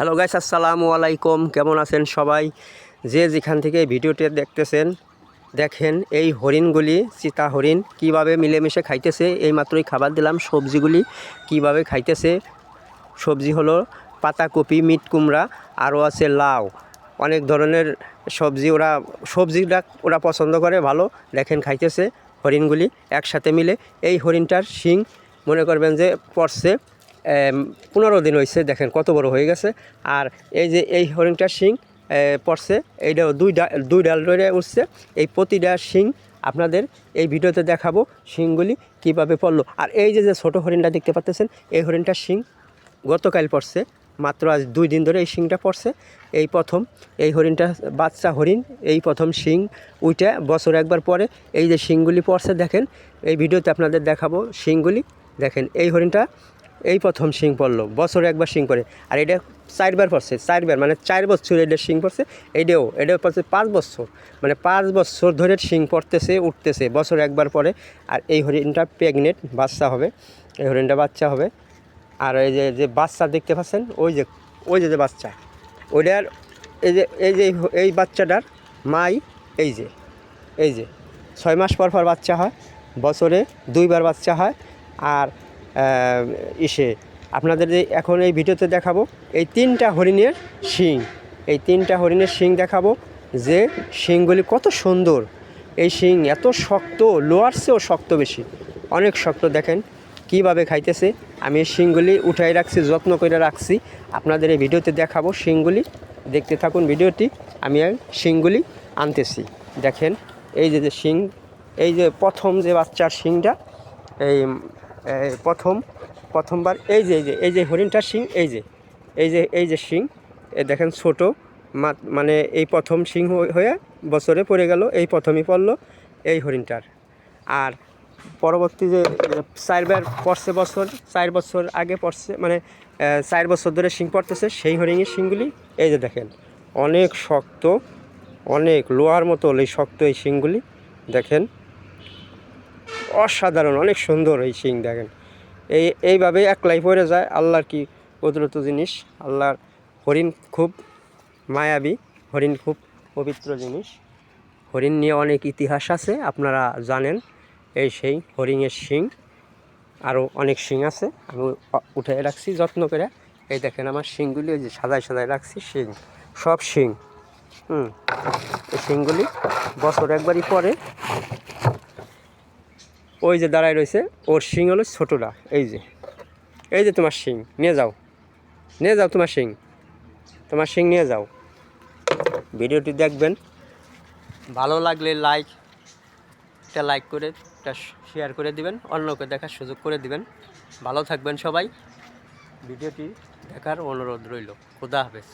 Hello guys আসসালামু আলাইকুম কেমন আছেন সবাই? যে যেখান থেকে ভিডিওটি দেখতেছেন, দেখেন এই হরিণগুলি, চিতা হরিণ কীভাবে মিলেমিশে খাইতেছে। এই মাত্রই খাবার দিলাম, সবজিগুলি কীভাবে খাইতেছে। সবজি হলো পাতাকপি, মিট কুমড়া, আরও আছে লাউ। অনেক ধরনের সবজি ওরা, সবজিটা ওরা পছন্দ করে, ভালো। দেখেন খাইতেছে হরিণগুলি একসাথে মিলে। এই হরিণটার শিং, মনে করবেন যে পড়ছে। পনেরো দিন হয়েছে দেখেন কত বড় হয়ে গেছে। আর এই যে এই হরিণটার শিং পড়ছে, এইটাও দুই ডাল দুই ডাল ধরে উঠছে। এই প্রতিটা শিং আপনাদের এই ভিডিওতে দেখাবো, শিংগুলি কীভাবে পড়ল। আর এই যে যে ছোটো হরিণটা দেখতে পাচ্ছেন এই হরিণটার শিং গতকাল পড়ছে, মাত্র আজ দুই দিন ধরে এই শিংটা পড়ছে। এই প্রথম, এই হরিণটা বাচ্চা হরিণ, এই প্রথম শিং উইটা বছর একবার পরে এই যে শিংগুলি পড়ছে, দেখেন, এই ভিডিওতে আপনাদের দেখাবো শিংগুলি। দেখেন, এই হরিণটা এই প্রথম শিং পড়ল, বছরে একবার শিং পড়ে। আর এটা চারবার পড়ছে, চারবার মানে চার বছর এটা শিং পড়ছে এইটাও এটাও পড়ছে পাঁচ বছর। মানে পাঁচ বছর ধরে শিং পড়তেছে, উঠতেছে, বছরে একবার পরে আর এই হরিণটা প্রেগনেন্ট বাচ্চা হবে, এই হরিণটা বাচ্চা হবে। আর এই যে যে বাচ্চা দেখতে পাচ্ছেন, ওই যে ওই যে যে বাচ্চা, ওইটার এই যে এই যে, এই বাচ্চাটার মাই এই যে এই যে, ছয় মাস পর পর বাচ্চা হয়, বছরে দুইবার বাচ্চা হয়। আর ইসে। আপনাদের এখন এই ভিডিওতে দেখাবো, এই তিনটা হরিণের শিং। এই তিনটা হরিণের শিং দেখাবো যে শিংগুলি কত সুন্দর। এই শিং এত শক্ত, লোয়ার চেয়েও শক্ত বেশি। অনেক শক্ত, দেখেন, কীভাবে খাইতেছে। আমি এই শিংগুলি উঠাই রাখছি, যত্ন করে রাখছি। আপনাদের এই ভিডিওতে দেখাবো শিংগুলি। দেখতে থাকুন ভিডিওটি, আমি এই শিংগুলি আনতেছি। দেখেন, এই যে শিং, এই যে প্রথম যে বাচ্চার শিংটা, এই প্রথম, প্রথমবার, এই যে এই যে এই যে হরিণটার শিং, এই যে এই যে এই যে শিং, এ দেখেন ছোটো মানে এই প্রথম শিং হয়ে- বছরে পড়ে গেল, এই প্রথমই পড়ল এই হরিণটার। আর পরবর্তী যে যে চারবার পড়ছে বছর, চার বছর আগে পড়ছে মানে চার বছর ধরে শিং পড়তেছে, সেই হরিণের শিংগুলি, এই যে দেখেন, অনেক শক্ত, অনেক লোহার মতো এই শক্ত এই শিংগুলি, দেখেন অসাধারণ, অনেক সুন্দর এই শিং দেখেন। এই, এইভাবে একলাই পড়ে যায়, আল্লাহর কি কুদরত জিনিস, আল্লাহর হরিণ খুব মায়াবী, হরিণ খুব পবিত্র জিনিস। হরিণ নিয়ে অনেক ইতিহাস আছে, আপনারা জানেন এই সেই হরিণের শিং। আরও অনেক শিং আছে, আমি উঠে রাখছি যত্ন করে। এই দেখেন আমার শিংগুলি, ওই যে সাদায় সাদায় রাখছি, শিং, সব শিং। হুম, এই শিংগুলি বছর একবারই পরে ওই যে দাঁড়ায় রয়েছে, ওর শিং হলো ছোটোটা এই যে। এই যে তোমার শিং, নিয়ে যাও। নিয়ে যাও তোমার শিং। তোমার শিং নিয়ে যাও। ভিডিওটি দেখবেন। ভালো লাগলে লাইক একটা লাইক করে, একটা শেয়ার করে দিবেন, অন্যকে দেখার সুযোগ করে দিবেন। ভালো থাকবেন সবাই। ভিডিওটি দেখার অনুরোধ রইল। খুদা হাফেজ।